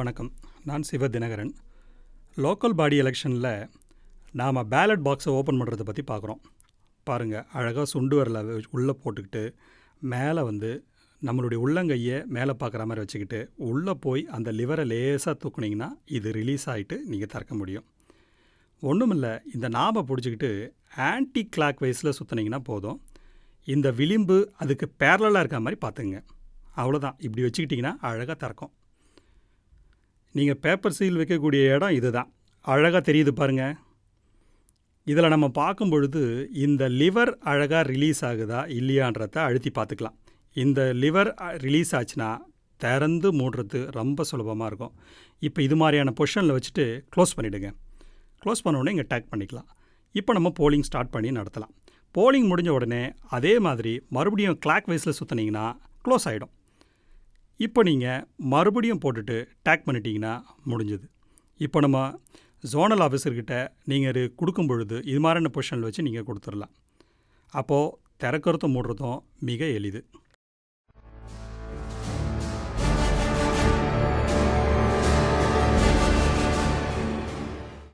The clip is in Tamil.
வணக்கம். நான் சிவ தினகரன். லோக்கல் பாடி எலெக்ஷனில் நாம் பேலட் பாக்ஸை ஓப்பன் பண்ணுறதை பற்றி பார்க்குறோம் பாருங்கள் அழகாக சுண்டு வரல உள்ளே போட்டுக்கிட்டு மேலே வந்து நம்மளுடைய உள்ளங்கையை மேலே பார்க்குற மாதிரி வச்சுக்கிட்டு உள்ளே போய் அந்த லிவரை லேசாக தூக்குனீங்கன்னா இது ரிலீஸ் ஆகிட்டு நீங்கள் திறக்க முடியும். ஒன்றுமில்ல இந்த நாபை பிடிச்சிக்கிட்டு ஆன்டி கிளாக் வைஸில் சுற்றுனீங்கன்னா போதும். இந்த விளிம்பு அதுக்கு பேரலாக இருக்க மாதிரி பார்த்துங்க அவ்வளோதான் இப்படி வச்சுக்கிட்டிங்கன்னா அழகாக திறக்கும். நீங்கள் பேப்பர் சீல் வைக்கக்கூடிய இடம் இதுதான். அழகாக தெரியுது பாருங்க. இதில் நம்ம பார்க்கும் பொழுது இந்த லிவர் அழகாக ரிலீஸ் ஆகுதா இல்லையான்றத அழுத்தி பார்த்துக்கலாம். இந்த லிவர் ரிலீஸ் ஆச்சுன்னா திறந்து மூடுறது ரொம்ப சுலபமாக இருக்கும். இப்போ இது மாதிரியான பொசிஷனில் வச்சுட்டு க்ளோஸ் பண்ணிவிடுங்க க்ளோஸ் பண்ண உடனே இங்கே டேக் பண்ணிக்கலாம். இப்போ நம்ம போலிங் ஸ்டார்ட் பண்ணி நடத்தலாம். போலிங் முடிஞ்ச உடனே அதே மாதிரி மறுபடியும் கிளாக் வைஸில் சுற்றினீங்கன்னா க்ளோஸ் ஆகிடும் இப்போ நீங்கள் மறுபடியும் போட்டுட்டு டேக் பண்ணிட்டீங்கன்னா முடிஞ்சது. இப்போ நம்ம ஜோனல் ஆஃபீஸர்கிட்ட நீங்கள் இது கொடுக்கும் பொழுது இது மாதிரியான பொசிஷனில் வச்சு நீங்கள் கொடுத்துடலாம். அப்போது திறக்கிறதும் மூடுறதும் மிக எளிது.